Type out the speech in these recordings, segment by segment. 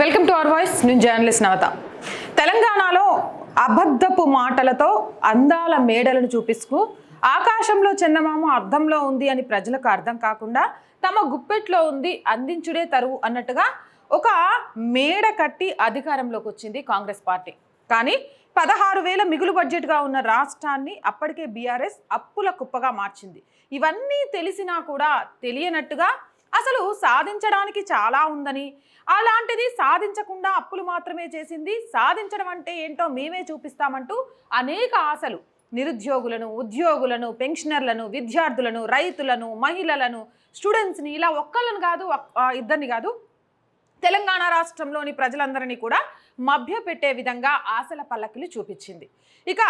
Welcome to our voice నేను journalist నవత తెలంగాణలో అబద్ధపు మాటలతో అందాల మేడలను చూపిస్తూ ఆకాశంలో చందమామ అర్థంలో ఉంది అని ప్రజలకు అర్థం కాకుండా తమ గుప్పెట్లో ఉంది అందించుడే తరువు అన్నట్టుగా ఒక మేడ కట్టి అధికారంలోకి వచ్చింది కాంగ్రెస్ పార్టీ. కానీ పదహారు వేల మిగులు బడ్జెట్గా ఉన్న రాష్ట్రాన్ని అప్పటికే బీఆర్ఎస్ అప్పుల కుప్పగా మార్చింది. ఇవన్నీ తెలిసినా కూడా తెలియనట్టుగా అసలు సాధించడానికి చాలా ఉందని. అలాంటిది సాధించకుండా అప్పులు మాత్రమే చేసింది. సాధించడం అంటే ఏంటో మేమే చూపిస్తామంటూ అనేక ఆశలు. నిరుద్యోగులను ఉద్యోగులను పెన్షనర్లను విద్యార్థులను రైతులను మహిళలను స్టూడెంట్స్ని ఇలా ఒక్కళ్ళని కాదు ఇద్దరిని కాదు తెలంగాణ రాష్ట్రంలోని ప్రజలందరినీ కూడా మభ్యపెట్టే విధంగా ఆశల పల్లకిలు చూపించింది. ఇక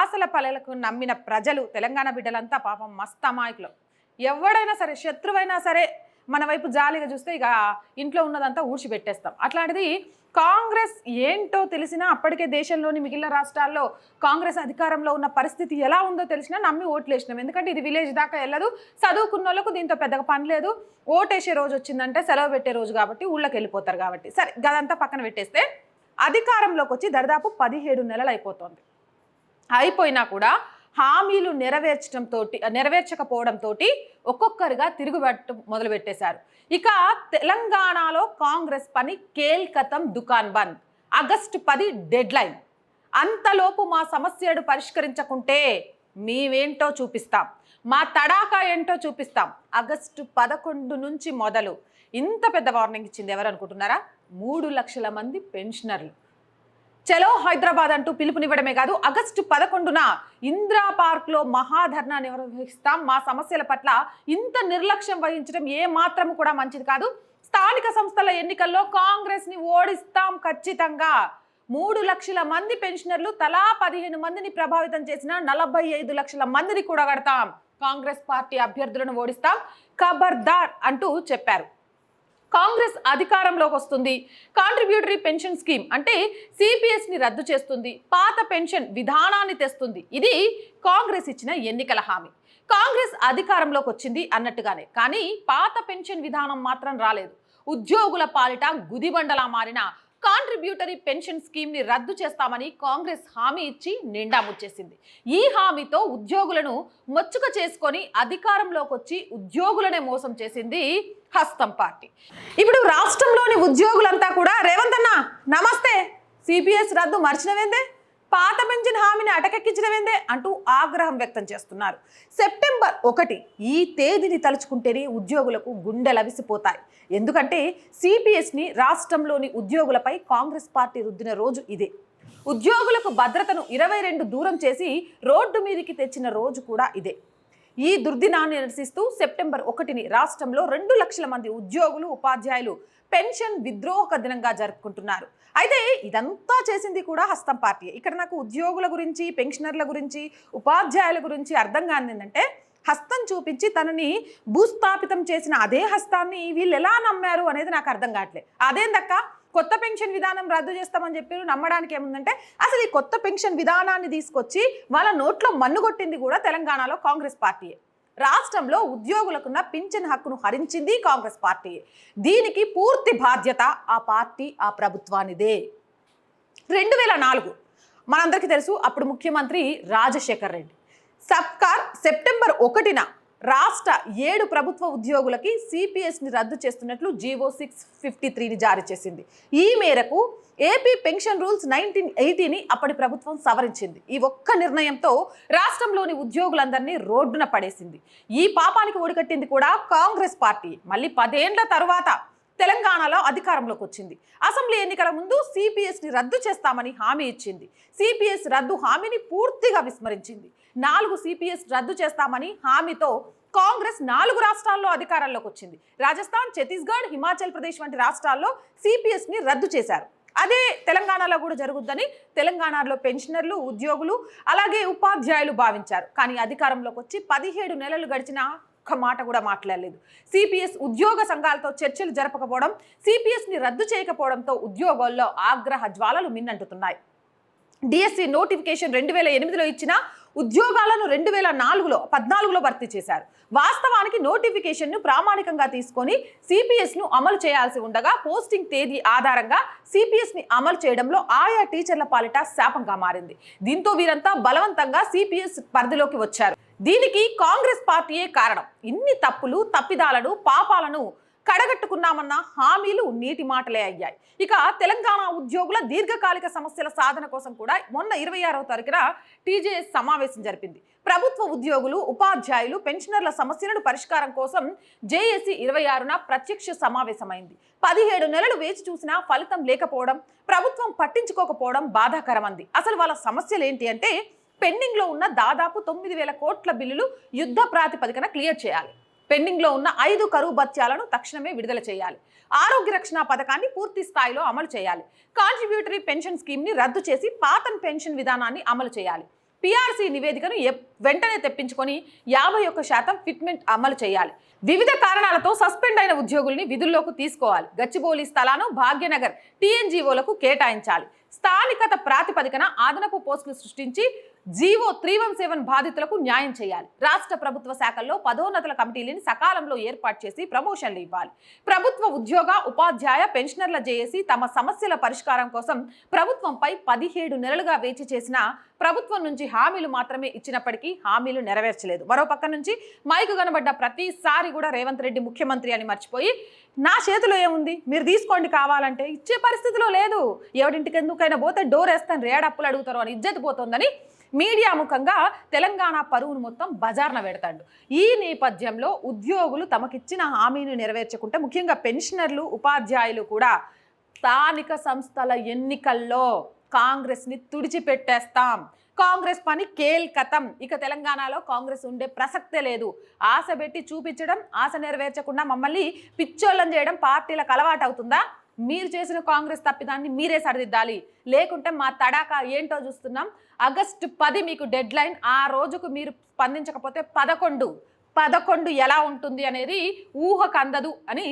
ఆశల పల్లెలకు నమ్మిన ప్రజలు తెలంగాణ బిడ్డలంతా పాపం మస్త్ అమాయకులు ఎవడైనా సరే శత్రువైనా సరే మన వైపు జాలిగా చూస్తే ఇక ఇంట్లో ఉన్నదంతా ఊడ్చిపెట్టేస్తాం అట్లాంటిది కాంగ్రెస్ ఏంటో తెలిసినా అప్పటికే దేశంలోని మిగిలిన రాష్ట్రాల్లో కాంగ్రెస్ అధికారంలో ఉన్న పరిస్థితి ఎలా ఉందో తెలిసినా నమ్మి ఓట్లు వేసినాం ఎందుకంటే ఇది విలేజ్ దాకా వెళ్ళదు. చదువుకున్న వాళ్ళకు దీంతో పెద్దగా పని లేదు. ఓటేసే రోజు వచ్చిందంటే సెలవు పెట్టే రోజు కాబట్టి ఊళ్ళకి వెళ్ళిపోతారు కాబట్టి. సరే గదంతా పక్కన పెట్టేస్తే అధికారంలోకి వచ్చి దరిదాపు పదిహేడు నెలలు అయిపోతుంది. అయిపోయినా కూడా హామీలు నెరవేర్చడంతో నెరవేర్చకపోవడంతో ఒక్కొక్కరుగా తిరుగుబట్టు మొదలుపెట్టేశారు. ఇక తెలంగాణలో కాంగ్రెస్ పని కేల్కతం దుకాన్ బంద్. ఆగస్టు పది డెడ్ లైన్. అంతలోపు మా సమస్యను పరిష్కరించకుంటే మేమేంటో చూపిస్తాం. మా తడాకా ఏంటో చూపిస్తాం. ఆగస్టు పదకొండు నుంచి మొదలు. ఇంత పెద్ద వార్నింగ్ ఇచ్చింది ఎవరు అనుకుంటున్నారా మూడు లక్షల మంది పెన్షనర్లు. చలో హైదరాబాద్ అంటూ పిలుపునివ్వడమే కాదు ఆగస్టు పదకొండున ఇందిరా పార్క్లో మహాధర్నా నిర్వహిస్తాం. మా సమస్యల పట్ల ఇంత నిర్లక్ష్యం వహించడం ఏ మాత్రం కూడా మంచిది కాదు. స్థానిక సంస్థల ఎన్నికల్లో కాంగ్రెస్ని ఓడిస్తాం ఖచ్చితంగా. మూడు లక్షల మంది పెన్షనర్లు తలా పదిహేను మందిని ప్రభావితం చేసిన నలభై ఐదు లక్షల మందిని కూడగడతాం. కడతాం కాంగ్రెస్ పార్టీ అభ్యర్థులను ఓడిస్తాం. ఖబర్దార్ అంటూ చెప్పారు. కాంగ్రెస్ అధికారంలోకి వస్తుంది. కాంట్రిబ్యూటరీ పెన్షన్ స్కీమ్ అంటే సిపిఎస్ని రద్దు చేస్తుంది. పాత పెన్షన్ విధానాన్ని తెస్తుంది. ఇది కాంగ్రెస్ ఇచ్చిన ఎన్నికల హామీ. కాంగ్రెస్ అధికారంలోకి వచ్చింది అన్నట్టుగానే. కానీ పాత పెన్షన్ విధానం మాత్రం రాలేదు. ఉద్యోగుల పాలిట గుదిబండలా మారిన కాంట్రిబ్యూటరీ పెన్షన్ స్కీమ్ని రద్దు చేస్తామని కాంగ్రెస్ హామీ ఇచ్చి నిండా ముచ్చేసింది. ఈ హామీతో ఉద్యోగులను మచ్చుక చేసుకొని అధికారంలోకి వచ్చి ఉద్యోగులనే మోసం చేసింది హస్తం పార్టీ. ఇప్పుడు రాష్ట్రంలోని ఉద్యోగులంతా కూడా రేవంత్ అన్న నమస్తే. సిపిఎస్ రద్దు మర్చినవేందే? పాత పెంచిన హామీని అటకెక్కించడమేందే అంటూ ఆగ్రహం వ్యక్తం చేస్తున్నారు. సెప్టెంబర్ ఒకటి ఈ తేదీని తలుచుకుంటేనే ఉద్యోగులకు గుండెలవిసిపోతాయి ఎందుకంటే సిపిఎస్ని రాష్ట్రంలోని ఉద్యోగులపై కాంగ్రెస్ పార్టీ రుద్దిన రోజు ఇదే. ఉద్యోగులకు భద్రతను ఇరవై రెండు దూరం చేసి రోడ్డు మీదికి తెచ్చిన రోజు కూడా ఇదే. ఈ దుర్దినాన్ని నిరసిస్తూ సెప్టెంబర్ ఒకటిని రాష్ట్రంలో రెండు లక్షల మంది ఉద్యోగులు ఉపాధ్యాయులు పెన్షన్ విద్రోహక దినంగా జరుపుకుంటున్నారు. అయితే ఇదంతా చేసింది కూడా హస్తం పార్టీ ఇక్కడ నాకు ఉద్యోగుల గురించి పెన్షనర్ల గురించి ఉపాధ్యాయుల గురించి అర్థం కానిందంటే హస్తం చూపించి తనని భూస్థాపితం చేసిన అదే హస్తాన్ని వీళ్ళు ఎలా నమ్మారు అనేది నాకు అర్థం కావట్లేదు. అదేందక్క? కొత్త పెన్షన్ విధానం రద్దు చేస్తామని చెప్పి నమ్మడానికి ఏముందంటే అసలు ఈ కొత్త పెన్షన్ విధానాన్ని తీసుకొచ్చి వాళ్ళ నోట్లో మన్నుగొట్టింది కూడా తెలంగాణలో కాంగ్రెస్ పార్టీయే. రాష్ట్రంలో ఉద్యోగులకున్న పింఛన్ హక్కును హరించింది కాంగ్రెస్ పార్టీ దీనికి పూర్తి బాధ్యత ఆ పార్టీ ఆ ప్రభుత్వానిదే. రెండు వేల నాలుగు. మనందరికీ తెలుసు అప్పుడు ముఖ్యమంత్రి రాజశేఖర్ రెడ్డి. సబ్కార్ సెప్టెంబర్ ఒకటిన రాష్ట్ర ఏడు ప్రభుత్వ ఉద్యోగులకి సిపిఎస్ని రద్దు చేస్తున్నట్లు జీవో సిక్స్ ఫిఫ్టీ త్రీని జారీ చేసింది. ఈ మేరకు ఏపీ పెన్షన్ రూల్స్ నైన్టీన్ ఎయిటీని అప్పటి ప్రభుత్వం సవరించింది. ఈ ఒక్క నిర్ణయంతో రాష్ట్రంలోని ఉద్యోగులందరినీ రోడ్డున పడేసింది. ఈ పాపానికి ఒడిగట్టింది కూడా కాంగ్రెస్ పార్టీ. మళ్ళీ పదేండ్ల తరువాత తెలంగాణలో అధికారంలోకి వచ్చింది. అసెంబ్లీ ఎన్నికల ముందు సిపిఎస్ని రద్దు చేస్తామని హామీ ఇచ్చింది. సిపిఎస్ రద్దు హామీని పూర్తిగా విస్మరించింది. నాలుగు సిపిఎస్ రద్దు చేస్తామని హామీతో కాంగ్రెస్ నాలుగు రాష్ట్రాల్లో అధికారంలోకి వచ్చింది. రాజస్థాన్ ఛత్తీస్గఢ్ హిమాచల్ ప్రదేశ్ వంటి రాష్ట్రాల్లో సిపిఎస్ని రద్దు చేశారు. అదే తెలంగాణలో కూడా జరుగుద్దని తెలంగాణలో పెన్షనర్లు ఉద్యోగులు అలాగే ఉపాధ్యాయులు భావించారు. కానీ అధికారంలోకి వచ్చి పదిహేడు నెలలు గడిచిన ఒక్క మాట కూడా మాట్లాడలేదు. సిపిఎస్ ఉద్యోగ సంఘాలతో చర్చలు జరపకపోవడం సిపిఎస్ని రద్దు చేయకపోవడంతో ఉద్యోగాల్లో ఆగ్రహ జ్వాలలు మిన్నంటుతున్నాయి. డిఎస్సి నోటిఫికేషన్ రెండు వేల ఎనిమిదిలో ఇచ్చిన ఉద్యోగాలను రెండు వేల నాలుగులో పద్నాలుగులో భర్తీ చేశారు. వాస్తవానికి నోటిఫికేషన్ను ప్రామాణికంగా తీసుకొని సిపిఎస్ను అమలు చేయాల్సి ఉండగా పోస్టింగ్ తేదీ ఆధారంగా సిపిఎస్ని అమలు చేయడంలో ఆయా టీచర్ల పాలిట శాపంగా మారింది. దీంతో వీరంతా బలవంతంగా సిపిఎస్ పరిధిలోకి వచ్చారు. దీనికి కాంగ్రెస్ పార్టీయే కారణం. ఇన్ని తప్పులు తప్పిదాలను పాపాలను కడగట్టుకున్నామన్న హామీలు నీటి మాటలే అయ్యాయి. ఇక తెలంగాణ ఉద్యోగుల దీర్ఘకాలిక సమస్యల సాధన కోసం కూడా మొన్న ఇరవై ఆరవ తారీఖున టీజేఎస్ సమావేశం జరిపింది. ప్రభుత్వ ఉద్యోగులు ఉపాధ్యాయులు పెన్షనర్ల సమస్యలను పరిష్కారం కోసం జేఏసీ ఇరవై ఆరున ప్రత్యక్ష సమావేశమైంది. పదిహేడు నెలలు వేచి చూసినా ఫలితం లేకపోవడం ప్రభుత్వం పట్టించుకోకపోవడం బాధాకరమంది. అసలు వాళ్ళ సమస్యలు ఏంటి అంటే పెండింగ్లో ఉన్న దాదాపు తొమ్మిది వేల కోట్ల బిల్లులు యుద్ధ ప్రాతిపదికన క్లియర్ చేయాలి. పెండింగ్లో ఉన్న ఐదు కరువు భత్యాలను తక్షణమే విడుదల చేయాలి. ఆరోగ్య రక్షణ పథకాన్ని పూర్తి స్థాయిలో అమలు చేయాలి. కాంట్రిబ్యూటరీ పెన్షన్ స్కీమ్ని రద్దు చేసి పాతన్ పెన్షన్ విధానాన్ని అమలు చేయాలి. పిఆర్సీ నివేదికను వెంటనే తెప్పించుకొని యాభై ఒక్క శాతం ఫిట్మెంట్ అమలు చేయాలి. వివిధ కారణాలతో సస్పెండ్ అయిన ఉద్యోగుల్ని విధుల్లోకి తీసుకోవాలి. గచ్చిబౌలి స్థలాను భాగ్యనగర్ టీఎన్జీఓలకు కేటాయించాలి. స్థానికత ప్రాతిపదికన అదనపు పోస్టులు సృష్టించి జీవో త్రీ వన్ సెవెన్ బాధితులకు న్యాయం చేయాలి. రాష్ట్ర ప్రభుత్వ శాఖల్లో పదోన్నతుల కమిటీలని సకాలంలో ఏర్పాటు చేసి ప్రమోషన్లు ఇవ్వాలి. ప్రభుత్వ ఉద్యోగ ఉపాధ్యాయ పెన్షనర్ల జేఏసీ తమ సమస్యల పరిష్కారం కోసం ప్రభుత్వంపై పదిహేడు నెలలుగా వేచి చేసిన ప్రభుత్వం నుంచి హామీలు మాత్రమే ఇచ్చినప్పటికీ హామీలు నెరవేర్చలేదు. మరో పక్క నుంచి మైకు కనబడ్డ ప్రతిసారి కూడా రేవంత్ రెడ్డి ముఖ్యమంత్రి అని మర్చిపోయి నా చేతిలో ఏముంది? మీరు తీసుకోండి కావాలంటే. ఇచ్చే పరిస్థితిలో లేదు. ఎవరింటికి ఎందుకైనా పోతే డోర్ వేస్తాను రేడప్పులు అడుగుతారు అని ఇజ్జత్ పోతుందని మీడియా ముఖంగా తెలంగాణ పరువును మొత్తం బజార్న పెడతాడు. ఈ నేపథ్యంలో ఉద్యోగులు తమకిచ్చిన హామీని నెరవేర్చకుంటే ముఖ్యంగా పెన్షనర్లు ఉపాధ్యాయులు కూడా స్థానిక సంస్థల ఎన్నికల్లో కాంగ్రెస్ని తుడిచిపెట్టేస్తాం. కాంగ్రెస్ పని కేల్కతం. ఇక తెలంగాణలో కాంగ్రెస్ ఉండే ప్రసక్తే లేదు. ఆశ పెట్టి చూపించడం ఆశ నెరవేర్చకుండా మమ్మల్ని పిచ్చోళ్ళం చేయడం పార్టీలకు అలవాటు అవుతుందా? మీరు చేసిన కాంగ్రెస్ తప్పిదాన్ని మీరే సరిదిద్దాలి. లేకుంటే మా తడాక ఏంటో చూస్తున్నాం. ఆగస్టు పది మీకు డెడ్ లైన్ ఆ రోజుకు మీరు స్పందించకపోతే పదకొండు. పదకొండు ఎలా ఉంటుంది అనేది ఊహకు అందదు అని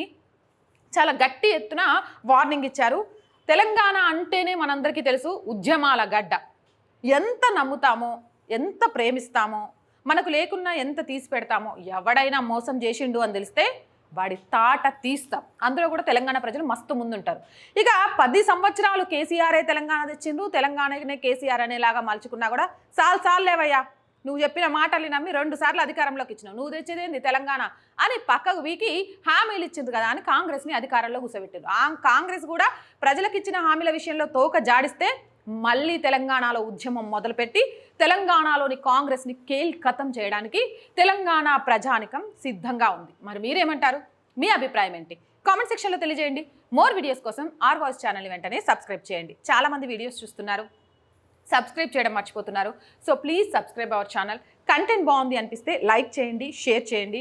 చాలా గట్టి ఎత్తున వార్నింగ్ ఇచ్చారు. తెలంగాణ అంటేనే మనందరికీ తెలుసు ఉద్యమాల గడ్డ. ఎంత నమ్ముతామో ఎంత ప్రేమిస్తామో మనకు లేకున్నా ఎంత తీసి పెడతామో ఎవడైనా మోసం చేసిండు అని తెలిస్తే వాడి తాట తీస్తాం. అందులో కూడా తెలంగాణ ప్రజలు మస్తు ముందుంటారు. ఇక పది సంవత్సరాలు కేసీఆరే తెలంగాణ తెచ్చిండ్రు తెలంగాణనే కేసీఆర్ అనేలాగా మలుచుకున్నా కూడా సాల్ సాల్ లేవయ్యా. నువ్వు చెప్పిన మాటల్ని నమ్మి రెండు సార్లు అధికారంలోకి ఇచ్చినావు. నువ్వు తెచ్చేదేంది తెలంగాణ? అని పక్కకు వీకి హామీలు ఇచ్చింది కదా అని కాంగ్రెస్ని అధికారంలో కూసబెట్టారు ఆ కాంగ్రెస్ కూడా ప్రజలకు ఇచ్చిన హామీల విషయంలో తోక జాడిస్తే మళ్ళీ తెలంగాణలో ఉద్యమం మొదలుపెట్టి తెలంగాణలోని కాంగ్రెస్ని కేల్ కథం చేయడానికి తెలంగాణ ప్రజానికం సిద్ధంగా ఉంది. మరి మీరేమంటారు? మీ అభిప్రాయం ఏంటి? కామెంట్ సెక్షన్లో తెలియజేయండి. మోర్ వీడియోస్ కోసం ఆర్ వాయిస్ ఛానల్ వెంటనే సబ్స్క్రైబ్ చేయండి. చాలామంది వీడియోస్ చూస్తున్నారు. సబ్స్క్రైబ్ చేయడం మర్చిపోతున్నారు. So please subscribe our channel. Content బాగుంది అనిపిస్తే లైక్ చేయండి షేర్ చేయండి.